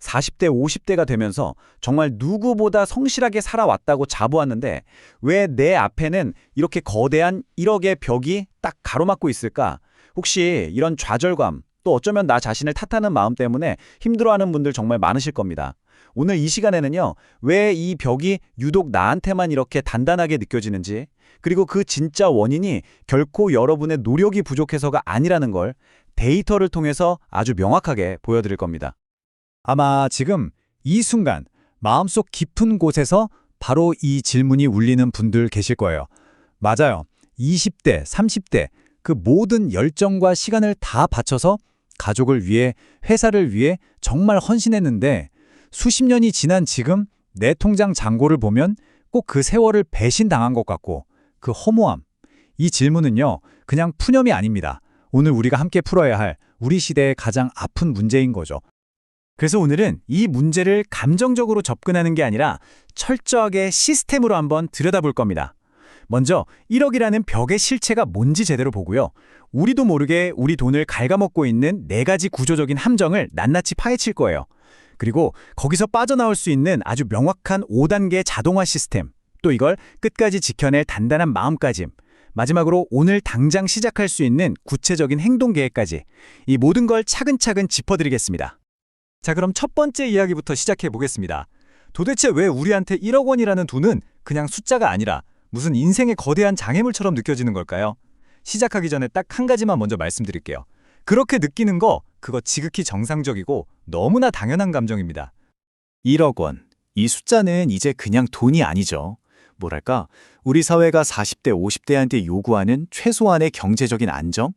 40대, 50대가 되면서 정말 누구보다 성실하게 살아왔다고 자부하는데 왜 내 앞에는 이렇게 거대한 1억의 벽이 딱 가로막고 있을까? 혹시 이런 좌절감, 또 어쩌면 나 자신을 탓하는 마음 때문에 힘들어하는 분들 정말 많으실 겁니다. 오늘 이 시간에는요, 왜 이 벽이 유독 나한테만 이렇게 단단하게 느껴지는지, 그리고 그 진짜 원인이 결코 여러분의 노력이 부족해서가 아니라는 걸 데이터를 통해서 아주 명확하게 보여드릴 겁니다. 아마 지금 이 순간 마음속 깊은 곳에서 바로 이 질문이 울리는 분들 계실 거예요. 맞아요. 20대, 30대 그 모든 열정과 시간을 다 바쳐서 가족을 위해, 회사를 위해 정말 헌신했는데 수십 년이 지난 지금 내 통장 잔고를 보면 꼭 그 세월을 배신당한 것 같고 그 허무함. 이 질문은요, 그냥 푸념이 아닙니다. 오늘 우리가 함께 풀어야 할 우리 시대의 가장 아픈 문제인 거죠. 그래서 오늘은 이 문제를 감정적으로 접근하는 게 아니라 철저하게 시스템으로 한번 들여다볼 겁니다. 먼저 1억이라는 벽의 실체가 뭔지 제대로 보고요. 우리도 모르게 우리 돈을 갉아먹고 있는 네 가지 구조적인 함정을 낱낱이 파헤칠 거예요. 그리고 거기서 빠져나올 수 있는 아주 명확한 5단계 자동화 시스템, 또 이걸 끝까지 지켜낼 단단한 마음가짐, 마지막으로 오늘 당장 시작할 수 있는 구체적인 행동 계획까지 이 모든 걸 차근차근 짚어드리겠습니다. 자, 그럼 첫 번째 이야기부터 시작해 보겠습니다. 도대체 왜 우리한테 1억 원이라는 돈은 그냥 숫자가 아니라 무슨 인생의 거대한 장애물처럼 느껴지는 걸까요? 시작하기 전에 딱 한 가지만 먼저 말씀드릴게요. 그렇게 느끼는 거, 그거 지극히 정상적이고 너무나 당연한 감정입니다. 1억 원. 이 숫자는 이제 그냥 돈이 아니죠. 뭐랄까, 우리 사회가 40대, 50대한테 요구하는 최소한의 경제적인 안정?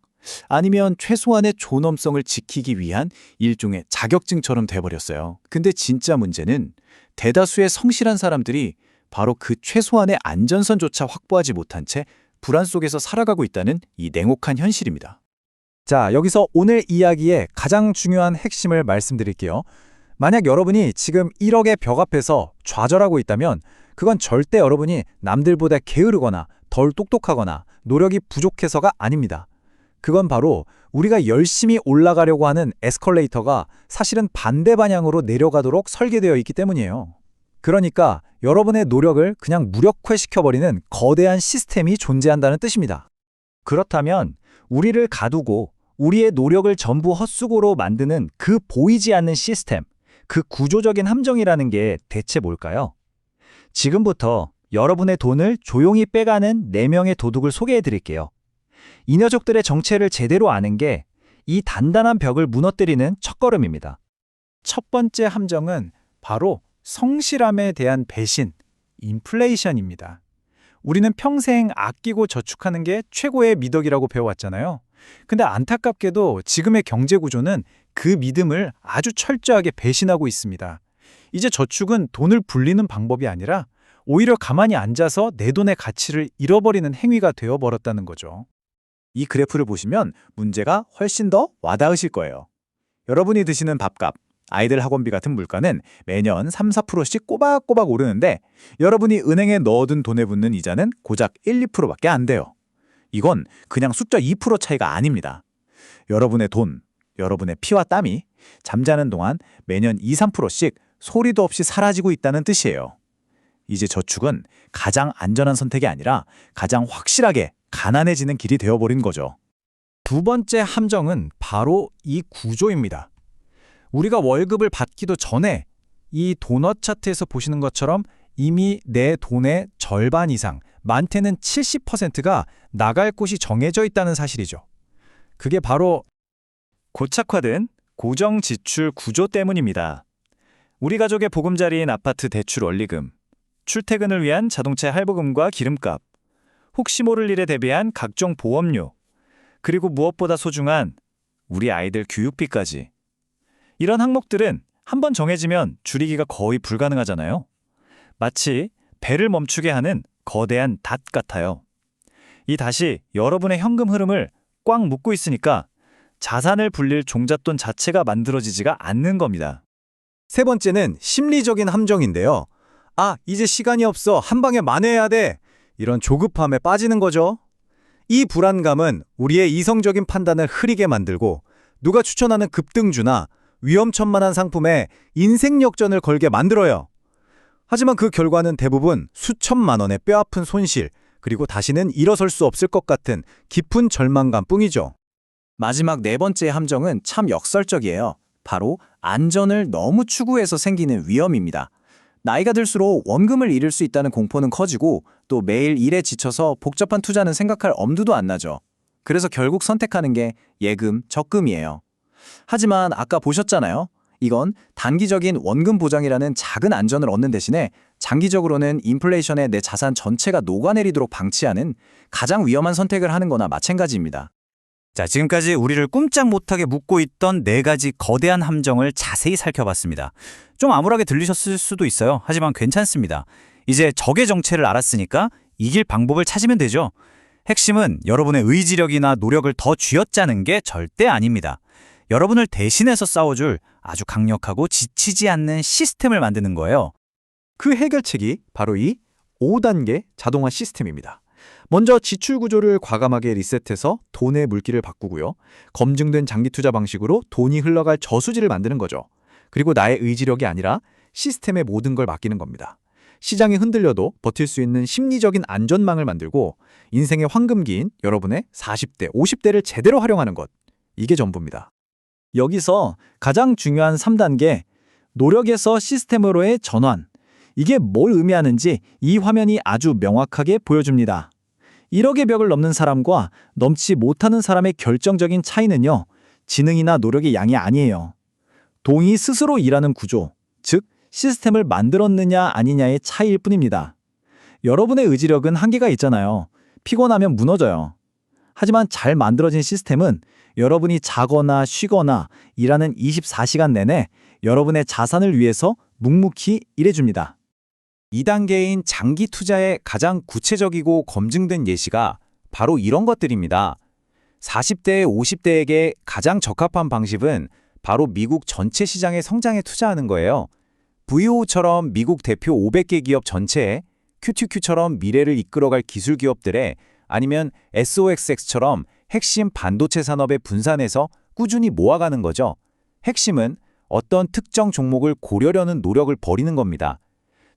아니면 최소한의 존엄성을 지키기 위한 일종의 자격증처럼 돼버렸어요. 근데 진짜 문제는 대다수의 성실한 사람들이 바로 그 최소한의 안전선조차 확보하지 못한 채 불안 속에서 살아가고 있다는 이 냉혹한 현실입니다. 자, 여기서 오늘 이야기의 가장 중요한 핵심을 말씀드릴게요. 만약 여러분이 지금 1억의 벽 앞에서 좌절하고 있다면 그건 절대 여러분이 남들보다 게으르거나 덜 똑똑하거나 노력이 부족해서가 아닙니다. 그건 바로 우리가 열심히 올라가려고 하는 에스컬레이터가 사실은 반대 방향으로 내려가도록 설계되어 있기 때문이에요. 그러니까 여러분의 노력을 그냥 무력화시켜버리는 거대한 시스템이 존재한다는 뜻입니다. 그렇다면 우리를 가두고 우리의 노력을 전부 헛수고로 만드는 그 보이지 않는 시스템, 그 구조적인 함정이라는 게 대체 뭘까요? 지금부터 여러분의 돈을 조용히 빼가는 4명의 도둑을 소개해 드릴게요. 이 녀석들의 정체를 제대로 아는 게 이 단단한 벽을 무너뜨리는 첫걸음입니다. 첫 번째 함정은 바로 성실함에 대한 배신, 인플레이션입니다. 우리는 평생 아끼고 저축하는 게 최고의 미덕이라고 배워왔잖아요. 근데 안타깝게도 지금의 경제 구조는 그 믿음을 아주 철저하게 배신하고 있습니다. 이제 저축은 돈을 불리는 방법이 아니라 오히려 가만히 앉아서 내 돈의 가치를 잃어버리는 행위가 되어버렸다는 거죠. 이 그래프를 보시면 문제가 훨씬 더 와닿으실 거예요. 여러분이 드시는 밥값, 아이들 학원비 같은 물가는 매년 3, 4%씩 꼬박꼬박 오르는데 여러분이 은행에 넣어둔 돈에 붙는 이자는 고작 1, 2%밖에 안 돼요. 이건 그냥 숫자 2% 차이가 아닙니다. 여러분의 돈, 여러분의 피와 땀이 잠자는 동안 매년 2, 3%씩 소리도 없이 사라지고 있다는 뜻이에요. 이제 저축은 가장 안전한 선택이 아니라 가장 확실하게 가난해지는 길이 되어버린 거죠. 두 번째 함정은 바로 이 구조입니다. 우리가 월급을 받기도 전에 이 도넛 차트에서 보시는 것처럼 이미 내 돈의 절반 이상, 많게는 70%가 나갈 곳이 정해져 있다는 사실이죠. 그게 바로 고착화된 고정 지출 구조 때문입니다. 우리 가족의 보금자리인 아파트 대출 원리금, 출퇴근을 위한 자동차 할부금과 기름값, 혹시 모를 일에 대비한 각종 보험료, 그리고 무엇보다 소중한 우리 아이들 교육비까지. 이런 항목들은 한번 정해지면 줄이기가 거의 불가능하잖아요. 마치 배를 멈추게 하는 거대한 닷 같아요. 이 닷이 여러분의 현금 흐름을 꽉 묶고 있으니까 자산을 불릴 종잣돈 자체가 만들어지지가 않는 겁니다. 세 번째는 심리적인 함정인데요. 아, 이제 시간이 없어. 한 방에 만회해야 돼. 이런 조급함에 빠지는 거죠. 이 불안감은 우리의 이성적인 판단을 흐리게 만들고 누가 추천하는 급등주나 위험천만한 상품에 인생 역전을 걸게 만들어요. 하지만 그 결과는 대부분 수천만 원의 뼈아픈 손실, 그리고 다시는 일어설 수 없을 것 같은 깊은 절망감 뿐이죠. 마지막 네 번째 함정은 참 역설적이에요. 바로 안전을 너무 추구해서 생기는 위험입니다. 나이가 들수록 원금을 잃을 수 있다는 공포는 커지고 또 매일 일에 지쳐서 복잡한 투자는 생각할 엄두도 안 나죠. 그래서 결국 선택하는 게 예금, 적금이에요. 하지만 아까 보셨잖아요. 이건 단기적인 원금 보장이라는 작은 안전을 얻는 대신에 장기적으로는 인플레이션에 내 자산 전체가 녹아내리도록 방치하는 가장 위험한 선택을 하는 거나 마찬가지입니다. 자, 지금까지 우리를 꼼짝 못하게 묶고 있던 네 가지 거대한 함정을 자세히 살펴봤습니다. 좀 암울하게 들리셨을 수도 있어요. 하지만 괜찮습니다. 이제 적의 정체를 알았으니까 이길 방법을 찾으면 되죠. 핵심은 여러분의 의지력이나 노력을 더 쥐어짜는 게 절대 아닙니다. 여러분을 대신해서 싸워줄 아주 강력하고 지치지 않는 시스템을 만드는 거예요. 그 해결책이 바로 이 5단계 자동화 시스템입니다. 먼저 지출 구조를 과감하게 리셋해서 돈의 물기를 바꾸고요. 검증된 장기 투자 방식으로 돈이 흘러갈 저수지를 만드는 거죠. 그리고 나의 의지력이 아니라 시스템의 모든 걸 맡기는 겁니다. 시장이 흔들려도 버틸 수 있는 심리적인 안전망을 만들고 인생의 황금기인 여러분의 40대, 50대를 제대로 활용하는 것. 이게 전부입니다. 여기서 가장 중요한 3단계, 노력에서 시스템으로의 전환. 이게 뭘 의미하는지 이 화면이 아주 명확하게 보여줍니다. 1억의 벽을 넘는 사람과 넘지 못하는 사람의 결정적인 차이는요, 지능이나 노력의 양이 아니에요. 동이 스스로 일하는 구조, 즉, 시스템을 만들었느냐 아니냐의 차이일 뿐입니다. 여러분의 의지력은 한계가 있잖아요. 피곤하면 무너져요. 하지만 잘 만들어진 시스템은 여러분이 자거나 쉬거나 일하는 24시간 내내 여러분의 자산을 위해서 묵묵히 일해줍니다. 2단계인 장기 투자의 가장 구체적이고 검증된 예시가 바로 이런 것들입니다. 40대, 50대에게 가장 적합한 방식은 바로 미국 전체 시장의 성장에 투자하는 거예요. VO처럼 미국 대표 500개 기업 전체에 QTQ처럼 미래를 이끌어갈 기술 기업들에 아니면 SOXX처럼 핵심 반도체 산업에 분산해서 꾸준히 모아가는 거죠. 핵심은 어떤 특정 종목을 고려려는 노력을 벌이는 겁니다.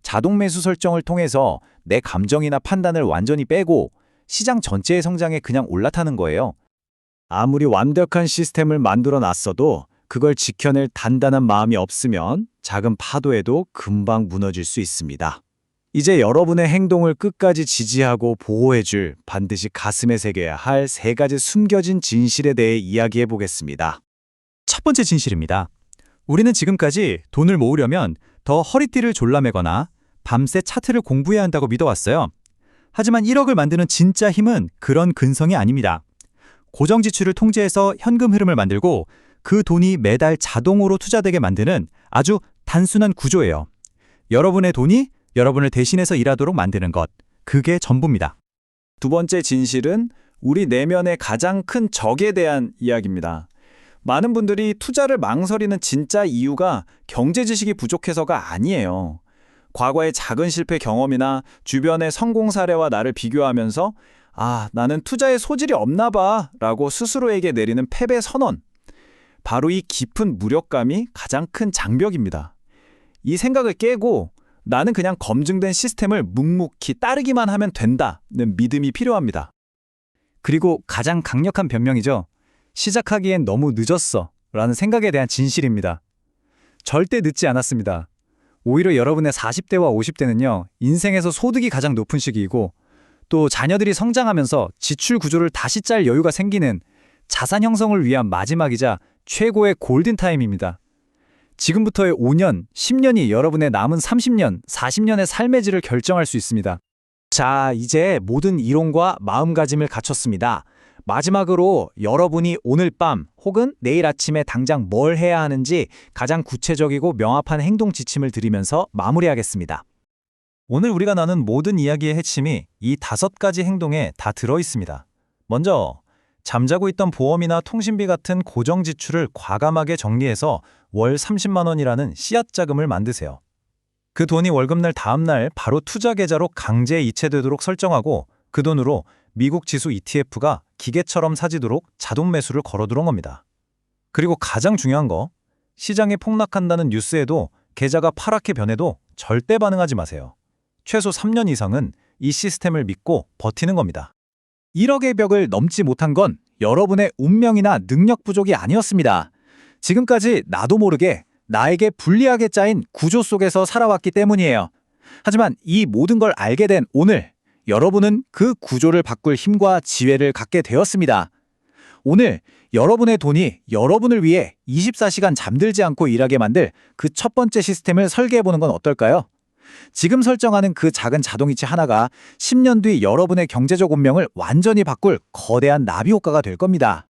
자동 매수 설정을 통해서 내 감정이나 판단을 완전히 빼고 시장 전체의 성장에 그냥 올라타는 거예요. 아무리 완벽한 시스템을 만들어 놨어도 그걸 지켜낼 단단한 마음이 없으면 작은 파도에도 금방 무너질 수 있습니다. 이제 여러분의 행동을 끝까지 지지하고 보호해줄 반드시 가슴에 새겨야 할 세 가지 숨겨진 진실에 대해 이야기해 보겠습니다. 첫 번째 진실입니다. 우리는 지금까지 돈을 모으려면 더 허리띠를 졸라매거나 밤새 차트를 공부해야 한다고 믿어왔어요. 하지만 1억을 만드는 진짜 힘은 그런 근성이 아닙니다. 고정 지출을 통제해서 현금 흐름을 만들고 그 돈이 매달 자동으로 투자되게 만드는 아주 단순한 구조예요. 여러분의 돈이 여러분을 대신해서 일하도록 만드는 것. 그게 전부입니다. 두 번째 진실은 우리 내면의 가장 큰 적에 대한 이야기입니다. 많은 분들이 투자를 망설이는 진짜 이유가 경제 지식이 부족해서가 아니에요. 과거의 작은 실패 경험이나 주변의 성공 사례와 나를 비교하면서 아, 나는 투자에 소질이 없나 봐 라고 스스로에게 내리는 패배 선언. 바로 이 깊은 무력감이 가장 큰 장벽입니다. 이 생각을 깨고 나는 그냥 검증된 시스템을 묵묵히 따르기만 하면 된다는 믿음이 필요합니다. 그리고 가장 강력한 변명이죠. 시작하기엔 너무 늦었어 라는 생각에 대한 진실입니다. 절대 늦지 않았습니다. 오히려 여러분의 40대와 50대는요, 인생에서 소득이 가장 높은 시기이고, 또 자녀들이 성장하면서 지출 구조를 다시 짤 여유가 생기는 자산 형성을 위한 마지막이자 최고의 골든타임입니다. 지금부터의 5년, 10년이 여러분의 남은 30년, 40년의 삶의 질을 결정할 수 있습니다. 자, 이제 모든 이론과 마음가짐을 갖췄습니다. 마지막으로 여러분이 오늘 밤 혹은 내일 아침에 당장 뭘 해야 하는지 가장 구체적이고 명확한 행동 지침을 드리면서 마무리하겠습니다. 오늘 우리가 나눈 모든 이야기의 핵심이 이 다섯 가지 행동에 다 들어 있습니다. 먼저, 잠자고 있던 보험이나 통신비 같은 고정 지출을 과감하게 정리해서 월 30만 원이라는 씨앗 자금을 만드세요. 그 돈이 월급날 다음 날 바로 투자 계좌로 강제 이체되도록 설정하고 그 돈으로 미국 지수 ETF가 기계처럼 사지도록 자동 매수를 걸어두는 겁니다. 그리고 가장 중요한 거, 시장이 폭락한다는 뉴스에도 계좌가 파랗게 변해도 절대 반응하지 마세요. 최소 3년 이상은 이 시스템을 믿고 버티는 겁니다. 1억의 벽을 넘지 못한 건 여러분의 운명이나 능력 부족이 아니었습니다. 지금까지 나도 모르게 나에게 불리하게 짜인 구조 속에서 살아왔기 때문이에요. 하지만 이 모든 걸 알게 된 오늘, 여러분은 그 구조를 바꿀 힘과 지혜를 갖게 되었습니다. 오늘 여러분의 돈이 여러분을 위해 24시간 잠들지 않고 일하게 만들 그 첫 번째 시스템을 설계해 보는 건 어떨까요? 지금 설정하는 그 작은 자동이체 하나가 10년 뒤 여러분의 경제적 운명을 완전히 바꿀 거대한 나비 효과가 될 겁니다.